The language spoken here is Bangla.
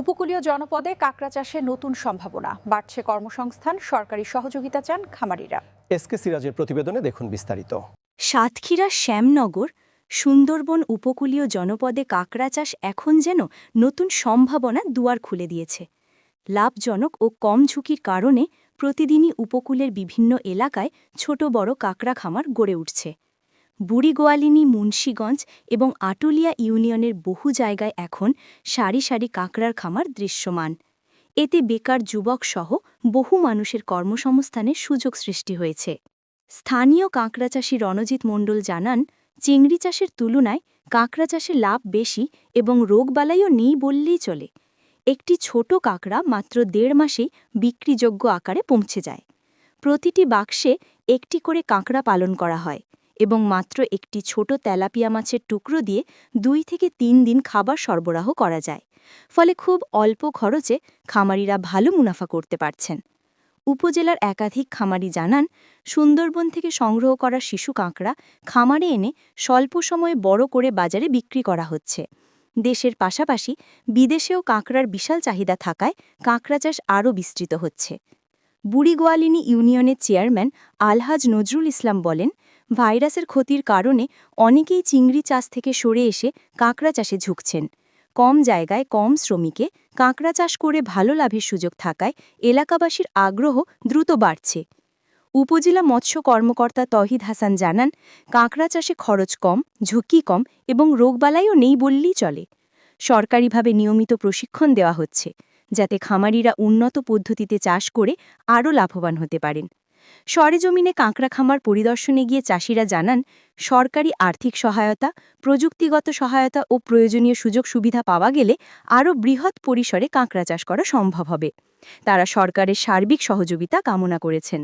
উপকূলীয় জনপদে কাঁকড়া চাষে নতুন সম্ভাবনা। বাড়ছে কর্মসংস্থান সরকারি সহযোগিতা চান খামারিরা। এসকে সিরাজের প্রতিবেদনে দেখুন বিস্তারিত। সাতক্ষীরা শ্যামনগর সুন্দরবন উপকূলীয় জনপদে কাঁকড়া চাষ এখন যেন নতুন সম্ভাবনা দুয়ার খুলে দিয়েছে। লাভজনক ও কম ঝুঁকির কারণে প্রতিদিনই উপকূলের বিভিন্ন এলাকায় ছোট বড় কাঁকড়া খামার গড়ে উঠছে। বুড়িগোয়ালিনী, মুন্সীগঞ্জ এবং আটুলিয়া ইউনিয়নের বহু জায়গায় এখন সারি সারি কাঁকড়ার খামার দৃশ্যমান। এতে বেকার যুবক সহ বহু মানুষের কর্মসংস্থানের সুযোগ সৃষ্টি হয়েছে। স্থানীয় কাঁকড়া চাষী রণজিৎ মণ্ডল জানান, চিংড়ি চাষের তুলনায় কাঁকড়া চাষে লাভ বেশি এবং রোগবালাইও নেই বললেই চলে। একটি ছোট কাঁকড়া মাত্র দেড় মাসেই বিক্রিযোগ্য আকারে পৌঁছে যায়। প্রতিটি বাক্সে একটি করে কাঁকড়া পালন করা হয়। এবং মাত্র একটি ছোট তেলাপিয়া মাছের টুকরো দিয়ে দুই থেকে তিন দিন খাবার সরবরাহ করা যায়। ফলে খুব অল্প খরচে খামারিরা ভালো মুনাফা করতে পারছেন। উপজেলার একাধিক খামারি জানান, সুন্দরবন থেকে সংগ্রহ করা শিশু কাঁকড়া খামারে এনে স্বল্প সময়ে বড় করে বাজারে বিক্রি করা হচ্ছে। দেশের পাশাপাশি বিদেশেও কাঁকড়ার বিশাল চাহিদা থাকায় কাঁকড়া চাষ আরও বিস্তৃত হচ্ছে। বুড়িগোয়ালিনী ইউনিয়নের চেয়ারম্যান আলহাজ নজরুল ইসলাম বলেন ভাইরাসের ক্ষতির কারণে অনেকেই চিংড়ি চাষ থেকে সরে এসে কাঁকড়া চাষে ঝুঁকছেন। কম জায়গায় কম শ্রমিকে কাঁকড়া চাষ করে ভালো লাভের সুযোগ থাকায় এলাকাবাসীর আগ্রহ দ্রুত বাড়ছে। উপজেলা মৎস্য কর্মকর্তা তহিদ হাসান জানান, কাঁকড়া চাষে খরচ কম, ঝুঁকি কম এবং রোগবালাইও নেই বললেই চলে। সরকারিভাবে নিয়মিত প্রশিক্ষণ দেওয়া হচ্ছে, যাতে খামারিরা উন্নত পদ্ধতিতে চাষ করে আরও লাভবান হতে পারেন। সরেজমিনে কাঁকড়া খামার পরিদর্শনে গিয়ে চাষিরা জানান, সরকারি আর্থিক সহায়তা, প্রযুক্তিগত সহায়তা ও প্রয়োজনীয় সুযোগ সুবিধা পাওয়া গেলে আরও বৃহৎ পরিসরে কাঁকড়া চাষ করা সম্ভব হবে। তারা সরকারের সার্বিক সহযোগিতা কামনা করেছেন।